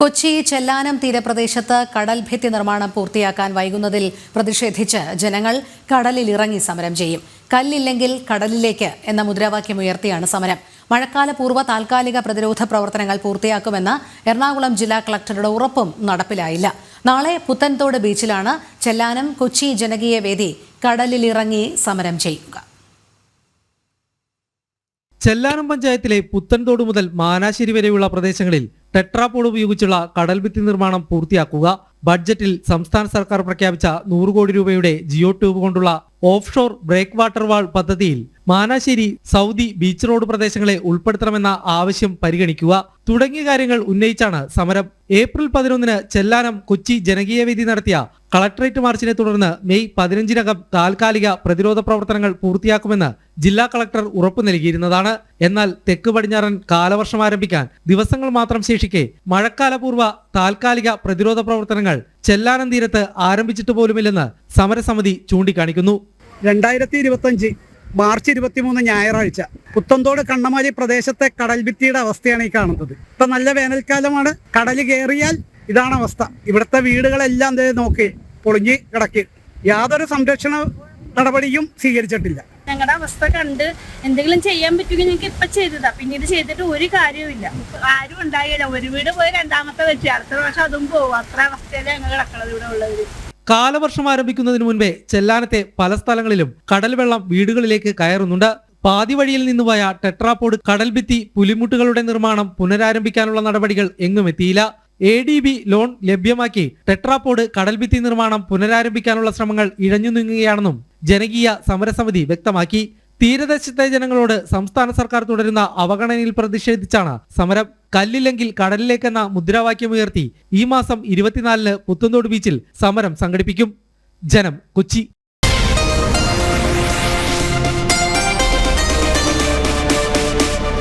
കൊച്ചി ചെല്ലാനം തീരപ്രദേശത്ത് കടൽഭിത്തി നിർമ്മാണം പൂർത്തിയാക്കാൻ വൈകുന്നതിൽ പ്രതിഷേധിച്ച് ജനങ്ങൾ കടലിൽ ഇറങ്ങി സമരം ചെയ്യും. കല്ലില്ലെങ്കിൽ കടലിലേക്ക് എന്ന മുദ്രാവാക്യം ഉയർത്തിയാണ് സമരം. മഴക്കാല പൂർവ താൽക്കാലിക പ്രതിരോധ പ്രവർത്തനങ്ങൾ പൂർത്തിയാക്കുമെന്ന് എറണാകുളം ജില്ലാ കളക്ടറുടെ ഉറപ്പും നടപ്പിലായില്ല. നാളെ പുത്തൻതോട് ബീച്ചിലാണ് ചെല്ലാനം കൊച്ചി ജനകീയ വേദി കടലിലിറങ്ങി സമരം ചെയ്യുക. ചെല്ലാനം പഞ്ചായത്തിലെ പുത്തൻതോട് മുതൽ മാനാശ്ശേരി വരെയുള്ള പ്രദേശങ്ങളിൽ ടെട്രാപോഡ് ഉപയോഗിച്ചുള്ള കടൽഭിത്തി നിർമ്മാണം പൂർത്തിയാക്കുക ബഡ്ജറ്റിൽ സംസ്ഥാന സർക്കാർ പ്രഖ്യാപിച്ച നൂറ് കോടി രൂപയുടെ ജിയോ ട്യൂബ് കൊണ്ടുള്ള ഓഫ്ഷോർ ബ്രേക്ക് വാട്ടർ വാൾ പദ്ധതിയിൽ മാനാശ്ശേരി സൗദി ബീച്ച് റോഡ് പ്രദേശങ്ങളെ ഉൾപ്പെടുത്തണമെന്ന ആവശ്യം പരിഗണിക്കുക. തുടങ്ങിയ കാര്യങ്ങൾ ഉന്നയിച്ചാണ് സമരം. ഏപ്രിൽ പതിനൊന്നിന് ചെല്ലാനം കൊച്ചി ജനകീയ വേദി നടത്തിയ കളക്ടറേറ്റ് മാർച്ചിനെ തുടർന്ന് മെയ് പതിനഞ്ചിനകം താൽക്കാലിക പ്രതിരോധ പ്രവർത്തനങ്ങൾ പൂർത്തിയാക്കുമെന്ന് ജില്ലാ കളക്ടർ ഉറപ്പു നൽകിയിരുന്നതാണ്. എന്നാൽ തെക്ക് പടിഞ്ഞാറൻ കാലവർഷം ആരംഭിക്കാൻ ദിവസങ്ങൾ മാത്രം ശേഷിക്കെ മഴക്കാലപൂർവ താൽക്കാലിക പ്രതിരോധ പ്രവർത്തനങ്ങൾ ചെല്ലാനം തീരത്ത് ആരംഭിച്ചിട്ട് പോലുമില്ലെന്ന് സമരസമിതി ചൂണ്ടിക്കാണിക്കുന്നു. രണ്ടായിരത്തി ഇരുപത്തഞ്ച് മാർച്ച് ഇരുപത്തിമൂന്ന് ഞായറാഴ്ച പുത്തന്തോട് കണ്ണമാലി പ്രദേശത്തെ കടൽഭിത്തിയുടെ അവസ്ഥയാണ് ഈ കാണുന്നത്. ഇപ്പൊ നല്ല വേനൽക്കാലമാണ്. കടൽ കയറിയാൽ ഇതാണ് അവസ്ഥ. ഇവിടുത്തെ വീടുകളെല്ലാം നോക്കി പൊളിഞ്ഞ് കിടക്കി. യാതൊരു സംരക്ഷണ നടപടിയും സ്വീകരിച്ചിട്ടില്ല. ഞങ്ങളുടെ അവസ്ഥ കണ്ട് എന്തെങ്കിലും ചെയ്യാൻ പറ്റുമെങ്കിൽ ഞങ്ങൾക്ക് ഇപ്പൊ ചെയ്തതാ. പിന്നീട് ചെയ്തിട്ട് ഒരു കാര്യവുമില്ല ആരും ഉണ്ടായില്ല. ഒരു വീട് പോയി രണ്ടാമത്തെ വെച്ച് അടുത്ത പ്രാവശ്യം അതും പോകും അത്ര അവസ്ഥയിലാണ് ഞങ്ങൾ കിടക്കണത് ഇവിടെ ഉള്ളവര്. കാലവർഷം ആരംഭിക്കുന്നതിന് മുൻപേ ചെല്ലാനത്തെ പല സ്ഥലങ്ങളിലും കടൽ വെള്ളം വീടുകളിലേക്ക് കയറുന്നുണ്ട്. പാതി വഴിയിൽ നിന്ന് പോയ ടെട്രാപോഡ് കടൽഭിത്തി പുലിമുട്ടുകളുടെ നിർമ്മാണം പുനരാരംഭിക്കാനുള്ള നടപടികൾ എങ്ങും എത്തിയില്ല. എ ഡി ബി ലോൺ ലഭ്യമാക്കി ടെട്രാപോഡ് കടൽഭിത്തി നിർമ്മാണം പുനരാരംഭിക്കാനുള്ള ശ്രമങ്ങൾ ഇഴഞ്ഞു നീങ്ങുകയാണെന്നും ജനകീയ സമരസമിതി വ്യക്തമാക്കി. തീരദേശത്തെ ജനങ്ങളോട് സംസ്ഥാന സർക്കാർ തുടരുന്ന അവഗണനയിൽ പ്രതിഷേധിച്ചാണ് സമരം കല്ലില്ലെങ്കിൽ കടലിലേക്കെന്ന മുദ്രാവാക്യമുയർത്തി ഈ മാസം ഇരുപത്തിനാലിന് പുത്തന്തോട് ബീച്ചിൽ സമരം സംഘടിപ്പിക്കും. ജനം കൊച്ചി.